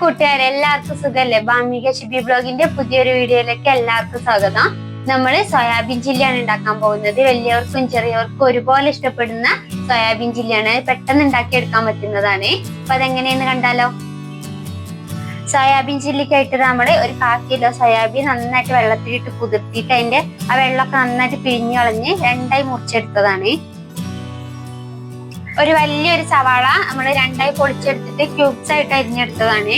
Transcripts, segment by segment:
കൂട്ടുകാരെ എല്ലാവർക്കും സുഖല്ലേ? ബാമിക ഷിബി ബ്ലോഗിന്റെ പുതിയൊരു വീഡിയോയിലേക്ക് എല്ലാവർക്കും സ്വാഗതം. നമ്മൾ സോയാബീൻ ചില്ലിയാണ് ഉണ്ടാക്കാൻ പോകുന്നത്. വലിയവർക്കും ചെറിയവർക്കും ഒരുപോലെ ഇഷ്ടപ്പെടുന്ന സോയാബീൻ ചില്ലിയാണ് പെട്ടെന്ന് ഉണ്ടാക്കിയെടുക്കാൻ പറ്റുന്നതാണ്. അപ്പൊ അതെങ്ങനെയെന്ന് കണ്ടാലോ? സോയാബീൻ ചില്ലിക്കായിട്ട് നമ്മൾ ഒരു കാ കിലോ സോയാബീൻ നന്നായിട്ട് വെള്ളത്തിലിട്ട് കുതിർത്തിയിട്ട് അതിന്റെ ആ വെള്ളമൊക്കെ നന്നായിട്ട് പിഴിഞ്ഞു കളഞ്ഞ് രണ്ടായി മുറിച്ചെടുത്തതാണ്. ഒരു വലിയൊരു സവാള നമ്മൾ രണ്ടായി പൊളിച്ചെടുത്തിട്ട് ക്യൂബ്സ് ആയിട്ട് അരിഞ്ഞെടുത്തതാണ്.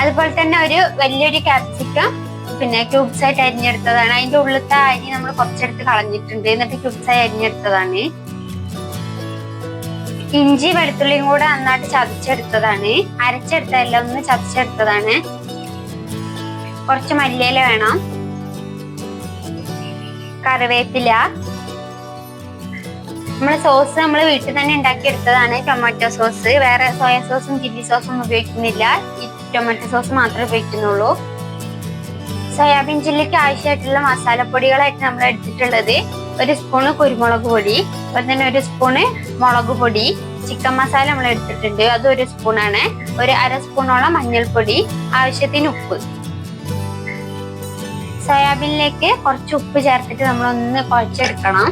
അതുപോലെ തന്നെ ഒരു വലിയൊരു ക്യാപ്സിക്കം പിന്നെ ക്യൂബ്സ് ആയിട്ട് അരിഞ്ഞെടുത്തതാണ്. അതിന്റെ ഉള്ളിലത്തെ അരി നമ്മൾ കുറച്ചെടുത്ത് കളഞ്ഞിട്ടുണ്ട്. എന്നിട്ട് ക്യൂബ്സ് ആയി അരിഞ്ഞെടുത്തതാണ്. ഇഞ്ചി വെളുത്തുള്ളിയും കൂടെ നന്നായിട്ട് ചതച്ചെടുത്തതാണ്. അരച്ചെടുത്തതല്ല ഒന്ന് ചതച്ചെടുത്തതാണ്. കുറച്ച് മല്ലിയില വേണം. കറിവേപ്പില. നമ്മുടെ സോസ് നമ്മൾ വീട്ടിൽ തന്നെ ഉണ്ടാക്കിയെടുത്തതാണ് ടൊമാറ്റോ സോസ് വേറെ സോയ സോസും ചില്ലി സോസും ഒന്നും ഉപയോഗിക്കുന്നില്ല. ഈ ടൊമാറ്റോ സോസ് മാത്രമേ ഉപയോഗിക്കുന്നുള്ളൂ. സോയാബീൻ ചില്ലിക്ക് ആവശ്യമായിട്ടുള്ള മസാലപ്പൊടികളായിട്ട് നമ്മൾ എടുത്തിട്ടുള്ളത് ഒരു സ്പൂണ് കുരുമുളക് പൊടി അതുപോലെ തന്നെ ഒരു സ്പൂണ് മുളക് പൊടി ചിക്കൻ മസാല നമ്മൾ എടുത്തിട്ടുണ്ട്. അത് ഒരു സ്പൂണാണ് ഒരു അര സ്പൂണോളം മഞ്ഞൾപ്പൊടി ആവശ്യത്തിന് ഉപ്പ്. സോയാബീനിലേക്ക് കുറച്ച് ഉപ്പ് ചേർത്തിട്ട് നമ്മൾ ഒന്ന് കുഴച്ചെടുക്കണം.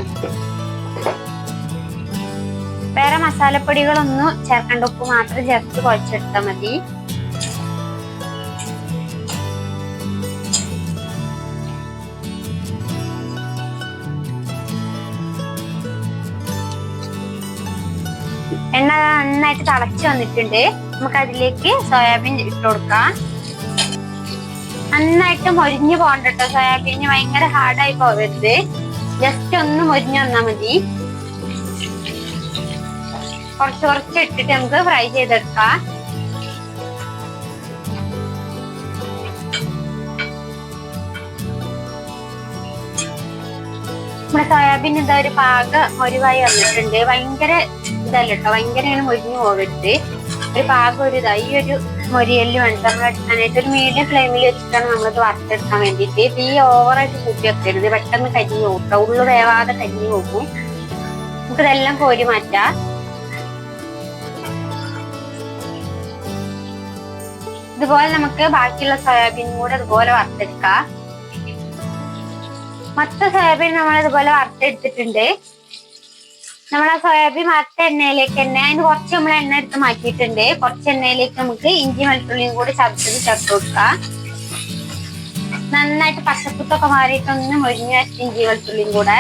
വേറെ മസാലപ്പൊടികളൊന്നും ചേർക്കേണ്ട ഉപ്പ് മാത്രം ചേർത്ത് കുഴച്ചെടുത്താൽ മതി. എണ്ണ നന്നായിട്ട് തിളച്ച് വന്നിട്ടുണ്ട്. നമുക്ക് അതിലേക്ക് സോയാബീൻ ഇട്ട് കൊടുക്കാം. നന്നായിട്ട് മൊരിഞ്ഞു പോകണ്ട കേട്ടോ സോയാബീൻ ഭയങ്കര ഹാർഡായി പോകരുത്. ജസ്റ്റ് ഒന്ന് മൊരിഞ്ഞു വന്നാൽ മതി. കുറച്ച് കുറച്ച് ഇട്ടിട്ട് നമുക്ക് ഫ്രൈ ചെയ്തെടുക്കാം. നമ്മുടെ സോയാബീൻ എന്താ ഒരു പാക ഒരുവായി വന്നിട്ടുണ്ട്. ഭയങ്കര ഇതല്ല കേട്ടോ ഭയങ്കര ഇങ്ങനെ മുരിഞ്ഞു പോകരുത് ഒരു പാകം ഒരു ഇതായി ഈ ഒരു മൊരിയൽ വേണ്ട നമ്മൾ എടുക്കാനായിട്ട് ഒരു മീഡിയം ഫ്ലെയിമിൽ വെച്ചിട്ടാണ് നമ്മളിത് വറുത്തെടുക്കാൻ വേണ്ടിയിട്ട്. തീ ഓവറായിട്ട് കൂട്ടി വെക്കരുത്. പെട്ടെന്ന് കരിഞ്ഞു പോകും. ഉള്ളു വേവാതെ കരിഞ്ഞു പോകും. നമുക്കിതെല്ലാം കോരി മാറ്റാം. ഇതുപോലെ നമുക്ക് ബാക്കിയുള്ള സോയാബീൻ കൂടെ ഇതുപോലെ വറുത്തെടുക്കാം. മൊത്ത സോയാബീൻ നമ്മൾ ഇതുപോലെ വറുത്തെടുത്തിട്ടുണ്ട്. നമ്മൾ ആ സോയാബീൻ വറുത്ത എണ്ണയിലേക്ക് തന്നെ അതിന് കുറച്ച് നമ്മൾ എണ്ണ എടുത്ത് മാറ്റിയിട്ടുണ്ട്. കുറച്ച് എണ്ണയിലേക്ക് നമുക്ക് ഇഞ്ചി വെളുത്തുള്ളിയും കൂടി ചതച്ചത് ചേർത്ത് കൊടുക്കാം. നന്നായിട്ട് പച്ചക്കുത്തൊക്കെ മാറിയിട്ടൊന്ന് മൊരിഞ്ഞ ഇഞ്ചി വെളുത്തുള്ളിയും കൂടെ.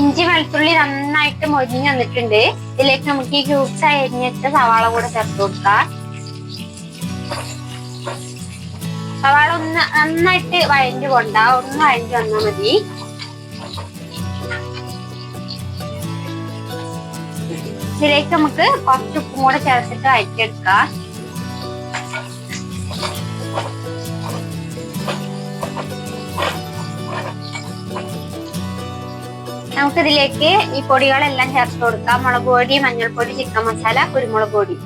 ഇഞ്ചി വെളുത്തുള്ളി നന്നായിട്ട് മൊരിഞ്ഞ് വന്നിട്ടുണ്ട്. ഇതിലേക്ക് നമുക്ക് ഈ ക്യൂബ്സ് അരിഞ്ഞിട്ട് സവാള കൂടെ ചേർത്ത് കൊടുക്കാം. സവാള ഒന്ന് നന്നായിട്ട് വഴഞ്ഞു കൊണ്ട ഒന്ന് വഴഞ്ഞു വന്നാൽ മതി. ഇതിലേക്ക് നമുക്ക് കുറച്ച് ഉപ്പും കൂടെ ചേർത്തിട്ട് വഴറ്റിയെടുക്കാം. നമുക്കിതിലേക്ക് ഈ പൊടികളെല്ലാം ചേർത്ത് കൊടുക്കാം. മുളക് പൊടി മഞ്ഞൾപ്പൊടി ചിക്കൻ മസാല കുരുമുളക് പൊടി.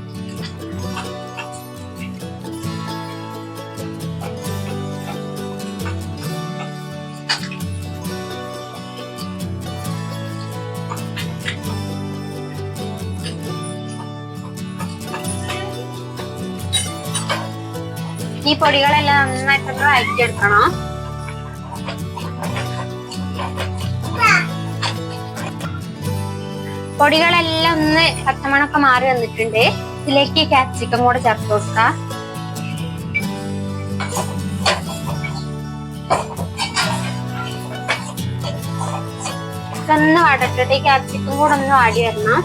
ഈ പൊടികളെല്ലാം നന്നായിട്ടൊന്ന് വഴറ്റിയെടുക്കണം. പൊടികളെല്ലാം ഒന്ന് പച്ചമണൊക്കെ മാറി വന്നിട്ടുണ്ട്. ഇതിലേക്ക് ക്യാപ്സിക്കം കൂടെ ചേർത്ത് കൊടുക്കാം. ഒന്ന് വടട്ടിട്ട് ക്യാപ്സിക്കം കൂടെ ഒന്ന് വാടി വരണം.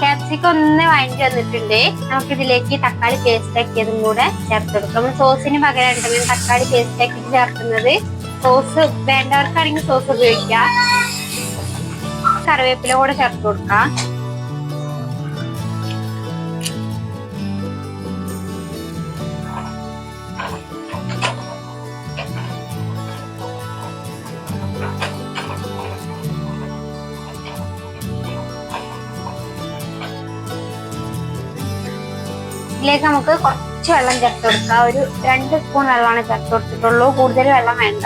ക്യാപ്സിക്കം ഒന്ന് വഴഞ്ഞു വന്നിട്ടുണ്ട്. നമുക്ക് ഇതിലേക്ക് തക്കാളി പേസ്റ്റ് ആക്കിയതും കൂടെ ചേർത്ത് കൊടുക്കാം. നമ്മൾ സോസിന് പകരം തക്കാളി പേസ്റ്റ് ആക്കി ചേർക്കുന്നത്. സോസ് വേണ്ടവർക്കാണെങ്കിൽ സോസ് ഉപയോഗിക്കാം. കറിവേപ്പില കൂടെ ചേർത്ത് കൊടുക്കാം. ഇതിലേക്ക് നമുക്ക് കുറച്ച് വെള്ളം ചേർത്ത് കൊടുക്കാം. ഒരു രണ്ട് സ്പൂൺ വെള്ളമാണ് ചേർത്ത് കൊടുത്തിട്ടുള്ളൂ. കൂടുതൽ വെള്ളം വേണ്ട.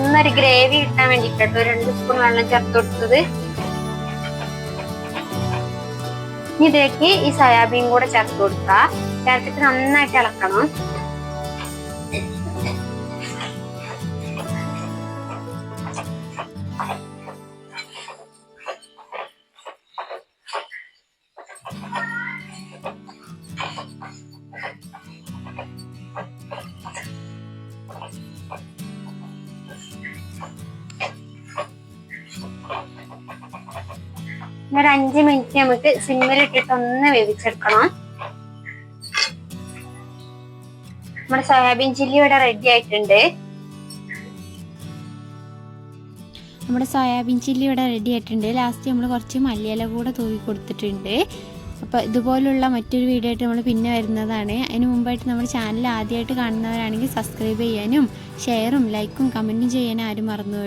ഒന്നൊരു ഗ്രേവി കിട്ടാൻ വേണ്ടിട്ടോ രണ്ട് സ്പൂൺ വെള്ളം ചേർത്ത് കൊടുത്തത്. ഇതിലേക്ക് ഈ സോയാബീൻ കൂടെ ചേർത്ത് കൊടുക്കുക ചേർത്തിട്ട് നന്നായിട്ട് ഇളക്കണം. ഒരു അഞ്ച് മിനിറ്റ് നമുക്ക് സിമ്മിലിട്ടിട്ട് ഒന്ന് വേവിച്ചെടുക്കണം. നമ്മുടെ സോയാബീൻ ചില്ലി ഇവിടെ റെഡി ആയിട്ടുണ്ട്. നമ്മുടെ സോയാബീൻ ചില്ലി ഇവിടെ റെഡി ആയിട്ടുണ്ട്. ലാസ്റ്റ് നമ്മൾ കുറച്ച് മല്ലിയില കൂടെ തൂവി കൊടുത്തിട്ടുണ്ട്. അപ്പോൾ ഇതുപോലുള്ള മറ്റൊരു വീഡിയോ ആയിട്ട് നമ്മൾ പിന്നെ വരുന്നതാണ്. അതിന് മുമ്പായിട്ട് നമ്മുടെ ചാനൽ ആദ്യമായിട്ട് കാണുന്നവരാണെങ്കിൽ സബ്സ്ക്രൈബ് ചെയ്യാനും ഷെയറും ലൈക്കും കമന്റും ചെയ്യാനും ആരും മറന്നു